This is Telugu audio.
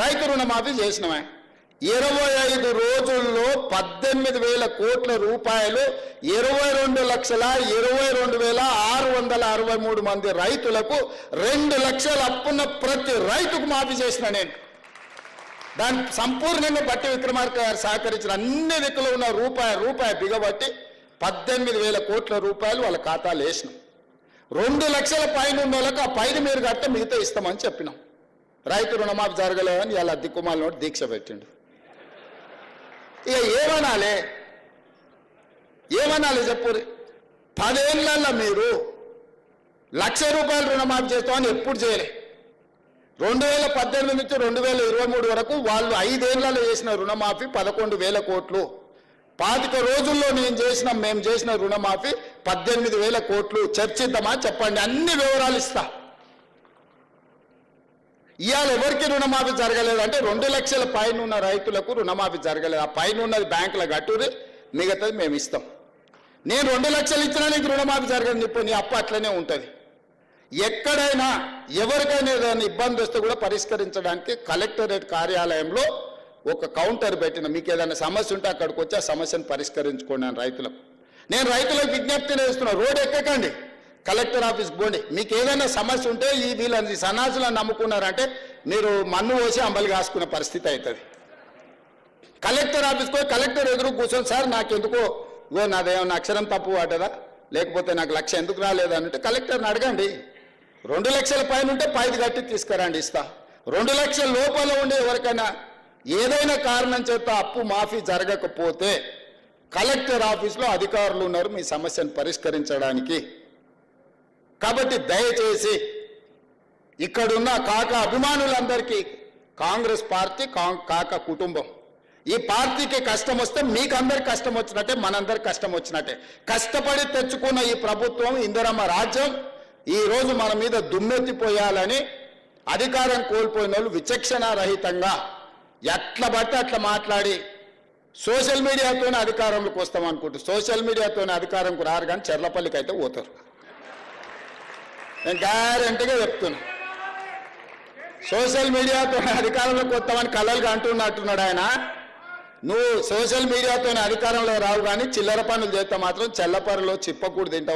రైతు రుణమాఫీ చేసినమే. ఇరవై ఐదు రోజుల్లో పద్దెనిమిది వేల కోట్ల రూపాయలు ఇరవై రెండు లక్షల ఇరవై రెండు వేల ఆరు వందల అరవై మూడు మంది రైతులకు రెండు లక్షల అప్పున్న ప్రతి రైతుకు మాఫీ చేసిన నేను. దాన్ని సంపూర్ణంగా బట్టి విక్రమార్క గారు సహకరించిన అన్ని దిక్కులు ఉన్న రూపాయి రూపాయి బిగబట్టి పద్దెనిమిది వేల కోట్ల రూపాయలు వాళ్ళ ఖాతాలు వేసినాం. రెండు లక్షల పైన ఉన్న వాళ్ళకు ఆ పైన మీరు కట్టే మిగతా ఇస్తామని చెప్పినాం. రైతు రుణమాఫీ జరగలేదని ఇలా దిక్కుమాల నోటి దీక్ష పెట్టిండు. ఇక ఏమనాలి? ఏమనాలి చెప్పు? పదేళ్ళల్లో మీరు లక్ష రూపాయలు రుణమాఫీ చేస్తామని ఎప్పుడు చేయలే. రెండు వేల పద్దెనిమిది నుంచి రెండు వేల ఇరవై మూడు వరకు వాళ్ళు ఐదేళ్ళలో చేసిన రుణమాఫీ పదకొండు వేల కోట్లు. పాతిక రోజుల్లో నేను చేసిన మేము చేసిన రుణమాఫీ పద్దెనిమిది వేల కోట్లు. చర్చిద్దామా? చెప్పండి. అన్ని వివరాలు ఇస్తా. ఇవాళ ఎవరికి రుణమాఫీ జరగలేదు అంటే రెండు లక్షల పైన ఉన్న రైతులకు రుణమాఫీ జరగలేదు. ఆ పైన ఉన్నది బ్యాంకుల గట్టురి మిగతాది మేము ఇస్తాం. నేను రెండు లక్షలు ఇచ్చినా నీకు రుణమాఫీ జరగదు చెప్పు నీ అప్పు అట్లనే ఉంటుంది. ఎక్కడైనా ఎవరికైనా ఏదైనా ఇబ్బంది వస్తే కూడా పరిష్కరించడానికి కలెక్టరేట్ కార్యాలయంలో ఒక కౌంటర్ పెట్టిన మీకు ఏదైనా సమస్య ఉంటే అక్కడికి వచ్చి ఆ సమస్యను పరిష్కరించుకోండి రైతులకు. నేను రైతులకు విజ్ఞప్తి చేస్తున్నా రోడ్ ఎక్కకండి. కలెక్టర్ ఆఫీస్ పోండి. మీకు ఏదైనా సమస్య ఉంటే ఈ వీళ్ళని ఈ సన్నాసులను నమ్ముకున్నారంటే మీరు మన్ను పోసి అంబలి కాసుకునే పరిస్థితి అవుతుంది. కలెక్టర్ ఆఫీస్కి పోయి కలెక్టర్ ఎదురు కూర్చొని సార్ నాకు ఎందుకో ఇగో నాదేమన్నా అక్షరం తప్పు వాటదా లేకపోతే నాకు లక్ష ఎందుకు రాలేదంటే కలెక్టర్ని అడగండి. రెండు లక్షల పైన ఉంటే పైది కట్టి తీసుకురండి ఇస్తా. రెండు లక్షల లోపల ఉండే ఎవరికైనా ఏదైనా కారణం చేత అప్పు మాఫీ జరగకపోతే కలెక్టర్ ఆఫీస్లో అధికారులు ఉన్నారు. మీ సమస్యను పరిష్కరించడానికి కాబట్టి దయచేసి ఇక్కడున్న కాక అభిమానులందరికీ కాంగ్రెస్ పార్టీ కాక కుటుంబం. ఈ పార్టీకి కష్టం వస్తే మీకు అందరి కష్టం వచ్చినట్టే మనందరి కష్టం వచ్చినట్టే. కష్టపడి తెచ్చుకున్న ఈ ప్రభుత్వం ఇందిరమ్మ రాజ్యం ఈ రోజు మన మీద దుమ్మెత్తిపోయాలని అధికారం కోల్పోయిన వాళ్ళు విచక్షణ రహితంగా ఎట్లా పడితే అట్లా మాట్లాడి సోషల్ మీడియాతోనే అధికారంలోకి వస్తామనుకుంటారు సోషల్ మీడియాతోనే అధికారంకు రారు కానీ చెర్లపల్లికి అయితే పోతారు. నేను గ్యారంటీగా చెప్తున్నా. సోషల్ మీడియాతో అధికారంలోకి వస్తామని కలలుగా అంటున్నట్టున్నాడు ఆయన. నువ్వు సోషల్ మీడియాతో అధికారంలో రావు కానీ చిల్లర పనులు చేస్తే మాత్రం చెల్లపరలో చిప్పకూడు తింటావు.